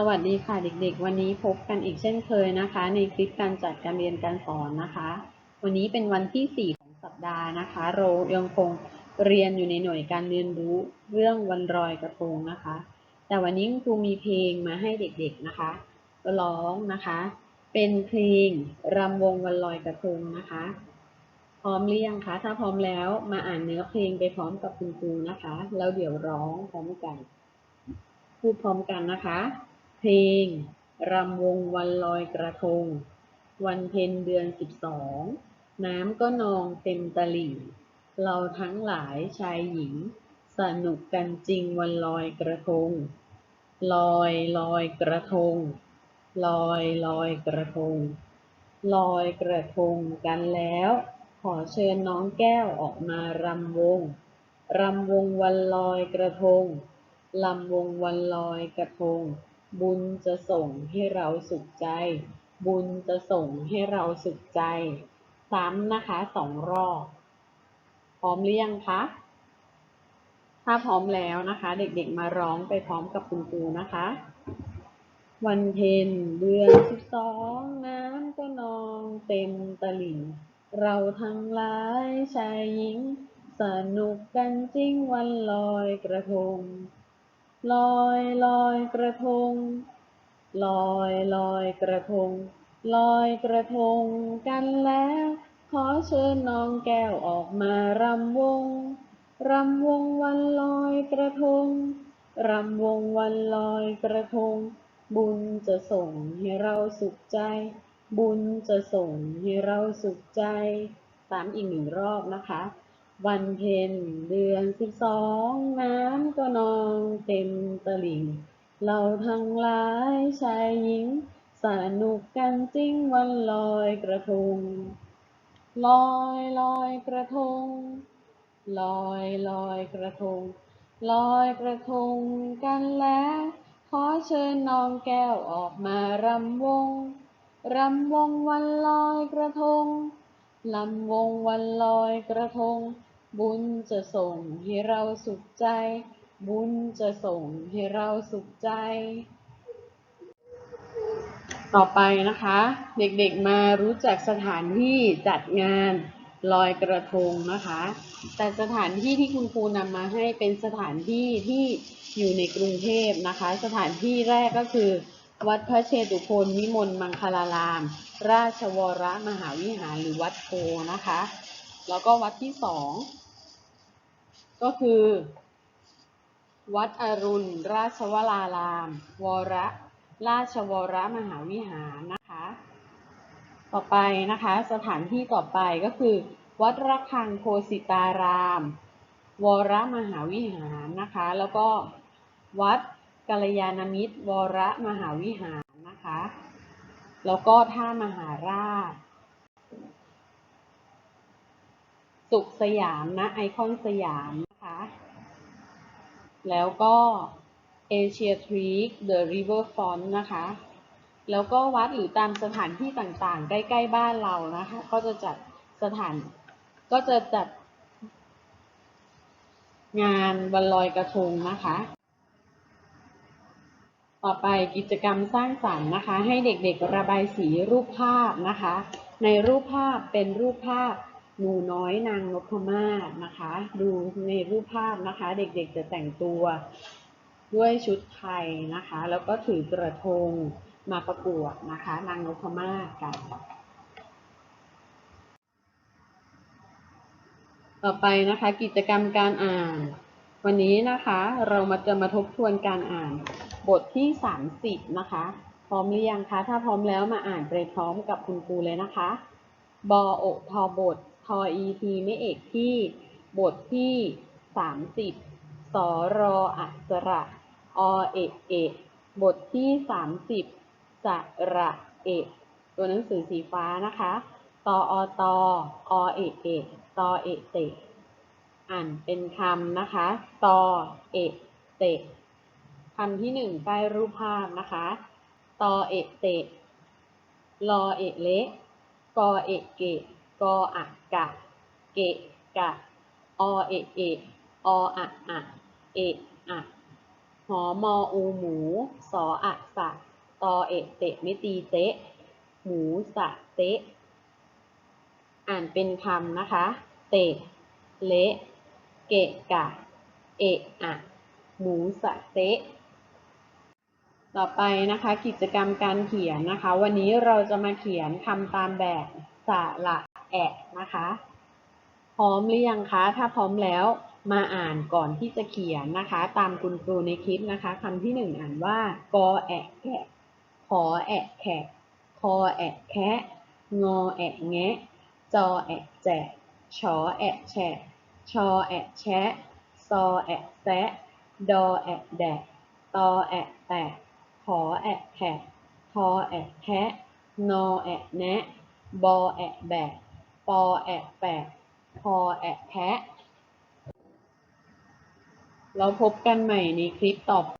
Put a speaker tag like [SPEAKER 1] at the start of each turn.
[SPEAKER 1] สวัสดีค่ะเด็กๆ วันนี้พบกันอีกเช่นเคยนะคะ ในคลิปการจัดการเรียนการสอนนะคะ วันนี้เป็นวันที่ 4 ของสัปดาห์นะคะ เรายังคงเรียนอยู่ในหน่วยการเรียนรู้เรื่องวันรอยกระทงนะคะ แต่วันนี้ครูมีเพลงมาให้เด็กๆนะคะร้องนะคะ เป็นเพลงรำวงวันลอยกระทงนะคะ พร้อมหรือยังคะ ถ้าพร้อมแล้วมาอ่านเนื้อเพลงไปพร้อมกับคุณครูนะคะ แล้วเดี๋ยวร้องพร้อมกันพูดพร้อมกันนะคะ ลง รำวงวันลอยกระทง วันเพ็ญเดือนสิบสอง น้ำก็นองเต็มตลิ่ง เราทั้งหลายชายหญิง สนุกกันจริงวันลอยกระทง ลอยลอยกระทง ลอยลอยกระทง ลอยกระทงกันแล้ว ขอเชิญน้องแก้วออกมารำวง รำวงวันลอยกระทงลำวงวันลอยกระทง บุญจะส่งให้เราสุขใจ บุญจะส่งให้เราสุขใจ ซ้ำนะคะสองรอบ พร้อมหรือยังคะ ถ้าพร้อมแล้วนะคะ เด็กๆมาร้องไปพร้อมกับคุณครูนะคะ วันเพ็ญเดือนสิบสองน้ำก็นองเต็มตลิ่ง เราทั้งหลายชายหญิง สนุกกันจริงวันลอยกระทง ลอยลอยกระทง ลอยลอยกระทง ลอยกระทงกันแล้ว ขอเชิญน้องแก้วออกมารำวง รำวงวันลอยกระทง รำวงวันลอยกระทง บุญจะส่งให้เราสุขใจ บุญจะส่งให้เราสุขใจ ตามอีกหนึ่งรอบนะคะ วันเพ็ญเดือนสิบสองน้ำก็นองเต็มตลิ่ง เราทั้งหลายชายหญิง สนุกกันจริงวันลอยกระทง ลอยลอยกระทง ลอยลอยกระทง ลอยกระทงกันแล้ว ขอเชิญน้องแก้วออกมารำวง รำวงวันลอยกระทง ลำวงวันลอยกระทง บุญจะส่งให้เราสุขใจ บุญจะส่งให้เราสุขใจ ต่อไปนะคะ เด็กๆมารู้จักสถานที่จัดงานลอยกระทงนะคะ แต่สถานที่ที่คุณครูนำมาให้เป็นสถานที่ที่อยู่ในกรุงเทพนะคะ สถานที่แรกก็คือ วัดพระเชตุพนวิมลมังคลาราม ราชวรมหาวิหารหรือวัดโพนะคะ แล้วก็วัดที่สอง ก็คือ วัดอรุณ ราชวราราม วรราชวรมหาวิหารนะคะ ต่อไปนะคะสถานที่ต่อไปก็คือ วัดระฆังโคสิตาราม วรมหาวิหารนะคะ แล้วก็วัดกัลยาณมิตร วรมหาวิหารนะคะ แล้วก็ท่ามหาราช สุขสยามนะไอคอนสยาม แล้วก็เอเชียทรีคเดอะริเวอร์ฟอนนะคะ แล้วก็วัดหรือตามสถานที่ต่างๆ ใกล้ ๆ บ้านเรานะคะ ก็จะจัดสถาน ก็จะจัด งานวันลอยกระทงนะคะ ต่อไปกิจกรรมสร้างสรรค์นะคะ ให้เด็กๆระบายสีรูปภาพนะคะ ในรูปภาพเป็นรูปภาพ หนูน้อยนางนพมาศนะคะ ดูในรูปภาพนะคะ เด็กๆจะแต่งตัวด้วยชุดไทยนะคะ แล้วก็ถือกระทงมาประกวดนะคะ นางนพมาศกันต่อไปนะคะกิจกรรมการอ่าน วันนี้นะคะเรามาจะมาทบทวนการอ่านบทที่ 30 นะคะ พร้อมหรือยังคะ ถ้าพร้อมแล้วมาอ่านไปพร้อมกับคุณครูเลยนะคะ บออทอบท ทออีทีไม่เอกที่บทที่ 30สรออักษระอเอกเอกบทที่ 30สระเอกตัวหนังสือสีฟ้านะคะตออตออเอกเอกตอเอกเตะอ่านเป็นคำนะคะตอเอะเตะคำที่หนึ่งใต้รูปภาพนะคะตอเอะเตะลอเอะเละกอเอะเกะ กออะกะ เกะกะ อเอะเอะออะอะเอะอะหอมออูหมูสออะสะตอเอะเตะไม่ตีเตะ หมูสะเตะ อ่านเป็นคำนะคะ เตะ เละ เกะกะ เอะอะหมูสะเตะ ต่อไปนะคะกิจกรรมการเขียนนะคะ วันนี้เราจะมาเขียนคำตามแบบสระ แอะนะคะ พร้อมหรือยังคะ ถ้าพร้อมแล้วมาอ่านก่อนที่จะเขียนนะคะ ตามคุณครูในคลิปนะคะคำที่หนึ่งอ่านว่ากอแอะแกะขอแอะแขะคอแอะแคะงอแอะแงะ จอแอะแจะชอแอะแฉะชอแอะแชะซอแอะแซะดอแอะแดะตอแอะแตะขอแอะแขะทอแอะแทะนอแอะแนะ บอแอะแบะ ปอแอะแปะพอแอะแพะเราพบกันใหม่ในคลิปต่อไป